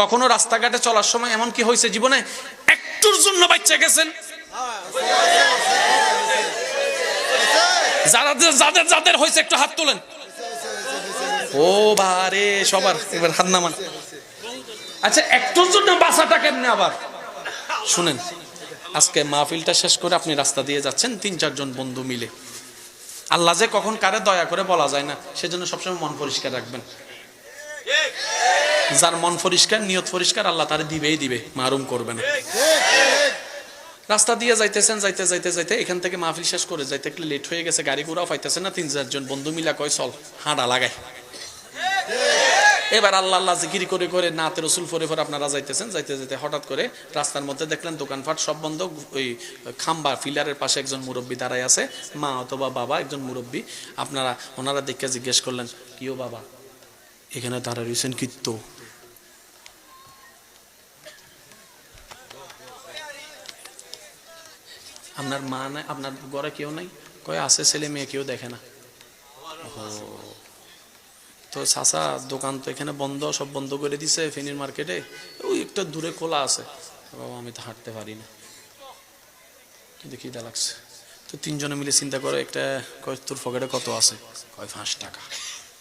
কখনো রাস্তাঘাটে চলার সময় এমন কি হয়েছে জীবনে? একটুর জন্য বাচ্চা গেছেন। যারা যাদের যাদের হয়েছে, একটু হাত তোলেন। ও বারে সবার এবার হাত নামান। আচ্ছা একটুর জন্য বাসাটা কেমনে আবার? শুনেন, আজকে মাহফিলটা শেষ করে আপনি রাস্তা দিয়ে যাচ্ছেন, তিন চারজন বন্ধু মিলে। আল্লাহ যে কখন কারে দয়া করে বলা যায় না, সেজন্য সবসময় মন পরিষ্কার রাখবেন। যার মন পরিষ্কার, নিয়ত পরিষ্কার, আল্লাহ তারে দিবেই দিবে মারুম করবে না। রাস্তা দিয়ে যাইতেছেন, যাইতে যাইতে যাইতে এখান থেকে মাহফিল শেষ করে যাইতে একটু লেট হয়ে গেছে, গাড়ি ঘোড়াও পাইতেছে না, তিন চারজন বন্ধু মিলা কয়, চল, হাঁটা লাগায় এবার আল্লাহ আল্লাহ জিকির করে করে নাতে রসুল ফরে ফরে আপনারা যাইতেছেন, যাইতে যাইতে হঠাৎ করে রাস্তার মধ্যে দেখলেন দোকানপাট সব বন্ধ, ওই খাম্বা ফিলারের পাশে একজন মুরব্বী দাঁড়ায় আছে, মা অথবা বাবা, একজন মুরব্বী। আপনারা, ওনারা দেখে জিজ্ঞেস করলেন, কিও বাবা, এখানে দাঁড়ায় রয়েছেন কীর্ত আপনার মা নাই, আপনার ঘরে কেউ নাই? কয়, আছে ছেলে মেয়ে, কেউ দেখে না। তো চাচা, দোকান তো এখানে বন্ধ, সব বন্ধ করে দিছে ফেনির মার্কেটে। ওই একটা দূরে খোলা আছে। বাবা, আমি তো হাঁটতে পারি না। কিন্তু খিদা লাগছে। তো তিনজনে মিলে চিন্তা করে একটা, কয়, তোর পকেটে কত আছে? কয়, পাঁচ টাকা।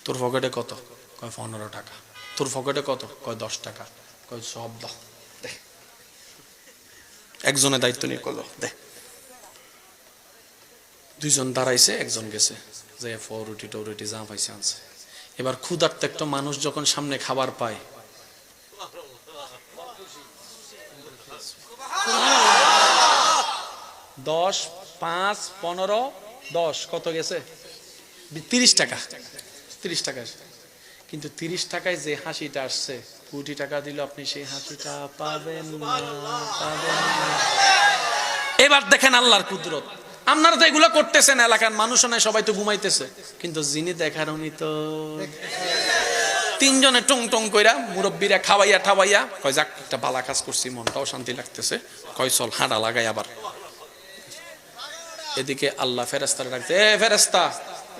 তোর পকেটে কত? কয়, পনেরো টাকা। তোর পকেটে কত? কয়, দশ টাকা। কয়, সব দাও। দে। একজনের দায়িত্ব নিয়ে করল দে। দুইজন দাঁড়াইছে, একজন গেছে। যে ফরুটি টরুটি যা পাইছে আনছে। এবার ক্ষুধার্ত একটা মানুষ যখন সামনে খাবার পায়, দশ, পাঁচ, পনেরো, দশ, কত গেছে? তিরিশ টাকা। তিরিশ টাকা। কিন্তু তিরিশ টাকায় যে হাসিটা আসছে, কোটি টাকা দিল আপনি, সেই হাসিটা পাবেন পাবেন এবার দেখেন আল্লাহর কুদরত। আপনারা তো এগুলো করতেছেন, এলাকার মানুষ নাই, সবাই তো ঘুমাইতেছে। কিন্তু যিনি দেখার উনি তো তিনজনে টং টং কইরা মুরব্বীরা খাওয়াইয়া ঠাওয়াইয়া কয়, যাক, একটা বালা কাজ করছি, মনটাও শান্তি লাগতেছে। কয়, চল, হাঁটা লাগাই আবার। এদিকে আল্লাহ ফেরেস্তার ডাকতে এ ফেরেস্তা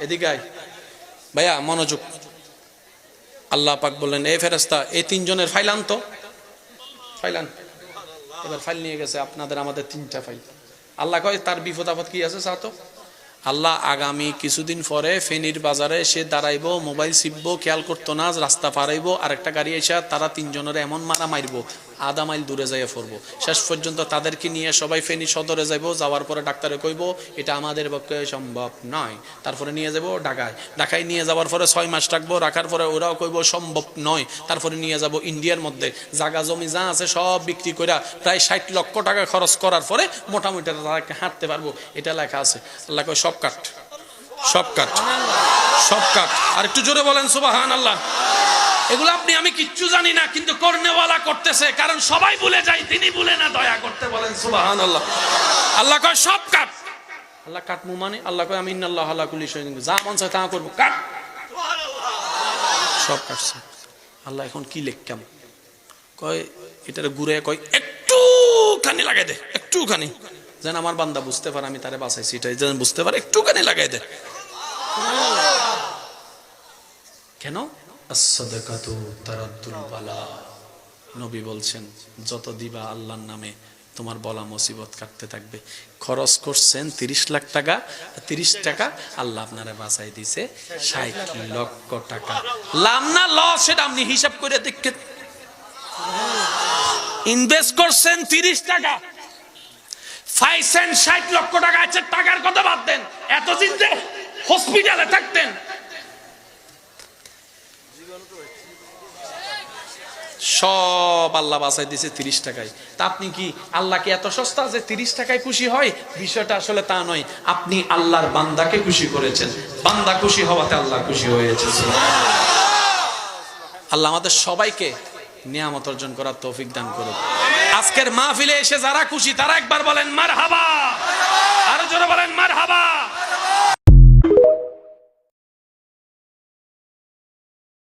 এদিকে ভাইয়া, মনোযোগ। আল্লাহ পাক বললেন, এ ফেরেস্তা এই তিনজনের ফাইলান তো ফাইলান এবার ফাইল নিয়ে গেছে, আপনাদের আমাদের তিনটা ফাইল। আল্লাহ কয় তার বিপদ আপদ কি আছে চা তো? আল্লাহ আগামী কিছুদিন পরে ফেনীর বাজারে সে দাঁড়াইবো, মোবাইল ছিপবো, খেয়াল করতো না, রাস্তা পারাইবো আরেকটা গাড়ি এসে তারা তিনজনের এমন মারা মারবো, আধা মাইল দূরে যাইয়া পড়ব। শেষ পর্যন্ত তাদেরকে নিয়ে সবাই ফেনী সদরে যাইবো, যাওয়ার পরে ডাক্তারে কইব, এটা আমাদের পক্ষে সম্ভব নয়। তারপরে নিয়ে যাব ঢাকায়। ঢাকায় নিয়ে যাওয়ার পরে ছয় মাস রাখব রাখার পরে ওরাও কইব, সম্ভব নয়। তারপরে নিয়ে যাব ইন্ডিয়ার মধ্যে। জাগা জমি যা আছে সব বিক্রি করে প্রায় ষাট লক্ষ টাকা খরচ করার পরে মোটামুটি তাদেরকে হাঁটতে পারব। এটা লেখা আছে। আল্লাহ কয় সব কাট সব কাট সব কাট। আর একটু জোরে বলেন সুবাহান আল্লাহ এগুলো আপনি, আমি কিচ্ছু জানি না, কিন্তু করনেওয়ালা করতেছে, কারণ সবাই ভুলে যায়, তিনি ভুলে না, দয়া করতে বলেন সুবাহান আল্লাহ আল্লাহ কয়, সব কাট। আল্লাহ কাট মু মানে? আল্লাহ কয়, আমি ইন্নাল্লাহ আল্লাহ কুলি শহীদ যা মন চায় তা করব। কাট। সব কাটছে আল্লাহ এখন কি লেখতাম কয়, এটার ঘুরে কয়, একটুখানি লাগাই দে, একটুখানি। যেন আমার বান্দা বুঝতে পারে, আমি তারে বাঁচাইছি। এটাই যেন বুঝতে পারে, একটুখানি লাগাই দে। কেন? নবী বলছেন, যত দিবা আল্লাহর নামে, তোমার বলা মুসিবত কাটতে থাকবে। খরচ করছেন তিরিশ লাখ টাকা, তিরিশ টাকা, আল্লাহ আপনারা বাঁচাই দিছে ষাট লক্ষ টাকা। লাভ না লস, সেটা আপনি হিসাব করে দেখে ইনভেস্ট করছেন তিরিশ টাকা। তিরিশ টাকায়। আপনি কি আল্লাহকে এত সস্তা যে তিরিশ টাকায় খুশি হয়? বিষয়টা আসলে তা নয়। আপনি আল্লাহর বান্দাকে খুশি করেছেন। বান্দা খুশি হওয়াতে আল্লাহ খুশি হয়েছে আল্লাহ আমাদের সবাইকে নিয়ামত অর্জন করার তৌফিক দান করুক। আজকের মাহফিলে এসে যারা খুশি, তারা একবার বলেন মার হাবা আরও জোরে বলেন মার হাবা